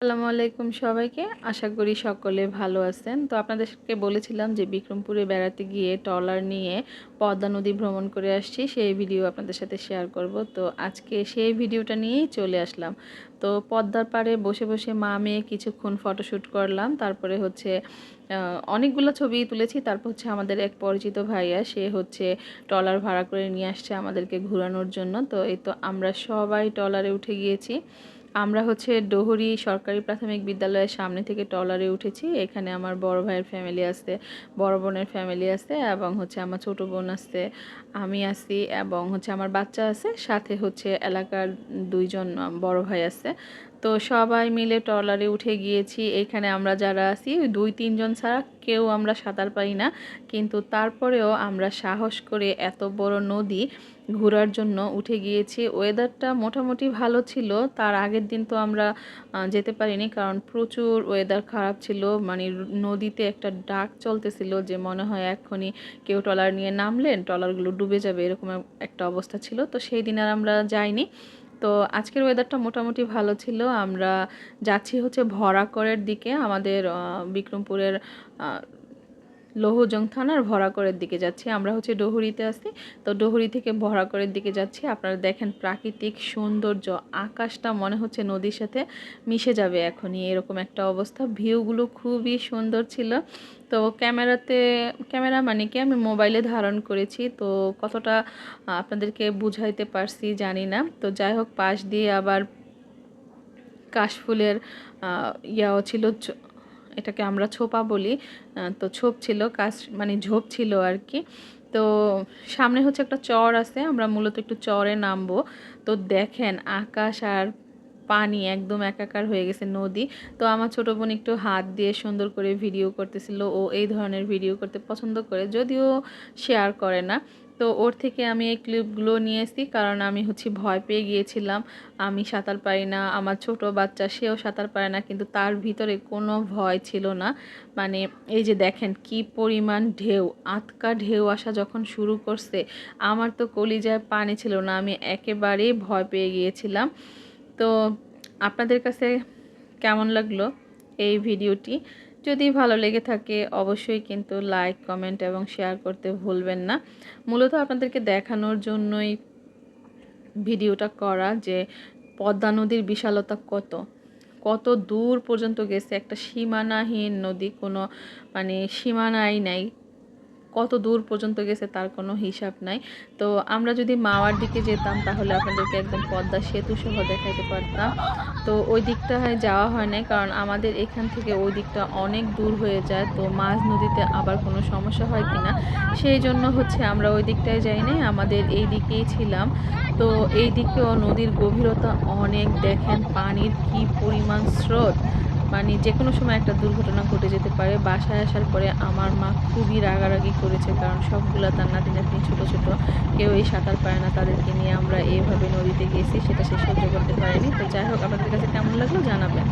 আসসালামু আলাইকুম সবাইকে। আশা করি সকলে ভালো আছেন। তো আপনাদেরকে বলেছিলাম যে বিক্রমপুরে বেড়াতে গিয়ে ট্রলার নিয়ে পদ্মা নদী ভ্রমণ করে আসছি, সেই ভিডিও আপনাদের সাথে শেয়ার করব। তো আজকে সেই ভিডিওটা নিয়েই চলে আসলাম। তো পদ্মার পাড়ে বসে বসে মা মেয়ে কিছুক্ষণ ফটোশ্যুট করলাম। তারপরে হচ্ছে অনেকগুলো ছবি তুলেছি। তারপর হচ্ছে আমাদের এক পরিচিত ভাইয়া, সে হচ্ছে ট্রলার ভাড়া করে নিয়ে আসছে আমাদেরকে ঘোরানোর জন্য। তো এই তো আমরা সবাই ট্রলারে উঠে গিয়েছি। আমরা হচ্ছে ডোহরি সরকারি প্রাথমিক বিদ্যালয়ের সামনে থেকে টলারে উঠেছি। এখানে আমার বড় ভাইয়ের ফ্যামিলি আছে, বড় বোনের ফ্যামিলি আছে এবং হচ্ছে আমার ছোট বোন আছে, আমি আছি এবং হচ্ছে আমার বাচ্চা আছে, সাথে হচ্ছে এলাকার দুইজন বড় ভাই আছে। তো সবাই মিলে ট্রলারে উঠে গিয়েছি। এখানে আমরা যারা আছি দুই তিনজন ছাড়া কেউ আমরা সাঁতার পাই না। কিন্তু তারপরেও আমরা সাহস করে এত বড় নদী ঘোরার জন্য উঠে গিয়েছি। ওয়েদারটা মোটামুটি ভালো ছিল। তার আগের দিন তো আমরা যেতে পারিনি কারণ প্রচুর ওয়েদার খারাপ ছিল। মানে নদীতে একটা ডাক চলতেছিল যে মনে হয় এক্ষুনি কেউ ট্রলার নিয়ে নামলেন, ট্রলারগুলো ডুবে যাবে, এরকম একটা অবস্থা ছিল। তো সেই দিন আর আমরা যাইনি। তো আজকের ওয়েদারটা মোটামুটি ভালো ছিল। আমরা যাচ্ছি হচ্ছে ভরাকরের দিকে। আমাদের বিক্রমপুরের লৌহজং থানার ভরাকরের দিকে যাচ্ছি। আমরা হচ্ছে ডহুরিতে আছি। তো ডহুরি থেকে ভরাকরের দিকে যাচ্ছি। আপনারা দেখেন প্রাকৃতিক সৌন্দর্য, আকাশটা মনে হচ্ছে নদীর সাথে মিশে যাবে এখনই। এরকম একটা অবস্থা। ভিউগুলো খুবই সুন্দর ছিল। তো ক্যামেরাতে ক্যামেরা মানে কি আমি মোবাইলে ধারণ করেছি। তো কতটা আপনাদেরকে বুঝাইতে পারছি জানি না। তো যাই হোক, পাশ দিয়ে আবার কাশফুলের ইয়াও ছিল এটাকে আমরা ছোপা বলি তো ছোপ ছিল কাজ মানে ঝোপ ছিল আর কি। তো সামনে হচ্ছে একটা চর আছে, আমরা মূলত একটু চরে নামবো। তো দেখেন আকাশ আর পানি একদম একাকার হয়ে গেছে নদী। তো আমার ছোটো বোন একটু হাত দিয়ে সুন্দর করে ভিডিও করতেছিল। ও এই ধরনের ভিডিও করতে পছন্দ করে, যদিও শেয়ার করে না। তো ওর থেকে আমি এই ক্লিপগুলো নিয়ে এসেছি কারণ আমি হচ্ছে ভয় পেয়ে গিয়েছিলাম। আমি সাঁতার পারি না, আমার ছোট বাচ্চা, সেও সাঁতার পারে না, কিন্তু তার ভিতরে কোনো ভয় ছিল না। মানে এই যে দেখেন কি পরিমাণ ঢেউ আতকা ঢেউ আসা যখন শুরু করছে, আমার তো কলিজায় পানি ছিল না, আমি একেবারেই ভয় পেয়ে গিয়েছিলাম। তো আপনাদের কাছে কেমন লাগল এই ভিডিওটি? যদি ভালো লেগে থাকে, অবশ্যই কিন্তু লাইক কমেন্ট এবং শেয়ার করতে ভুলবেন না। মূলত আপনাদেরকে দেখানোর জন্যই ভিডিওটা করা যে পদ্মা নদীর বিশালতা কত? কত দূর পর্যন্ত গেছে? একটা সীমানাহীন নদী, কোনো মানে সীমানাই নাই। কত দূর পর্যন্ত গেছে তার কোনো হিসাব নাই। তো আমরা যদি মাওয়ার দিকে যেতাম তাহলে আপনাদেরকে একদম পদ্মা সেতু সহ দেখাইতে পারতাম। তো ওই দিকটা যাওয়া হয় না কারণ আমাদের এখান থেকে ওই দিকটা অনেক দূর হয়ে যায়, তো মাঝ নদীতে আবার কোনো সমস্যা হয় কিনা। সেই জন্য হচ্ছে আমরা ওই দিকটায় যাই নাই, আমাদের এই দিকেই ছিলাম। তো এই দিকেও নদীর গভীরতা অনেক, দেখেন পানির কি পরিমাণ স্রোত। মানে যে কোনো সময় একটা দুর্ঘটনা ঘটে যেতে পারে, বাসায় আসার পরে আমার মা খুবই রাগারাগি করেছে কারণ সবগুলা তার নাতি নাতনি ছোটো ছোটো, কেউ এই সাঁতার পায় না, তাদেরকে নিয়ে আমরা এইভাবে নদীতে গেছি, সেটা সে সহ্য করতে পারেনি। তো যাই হোক, আপনাদের কাছে কেমন লাগল জানাবেন।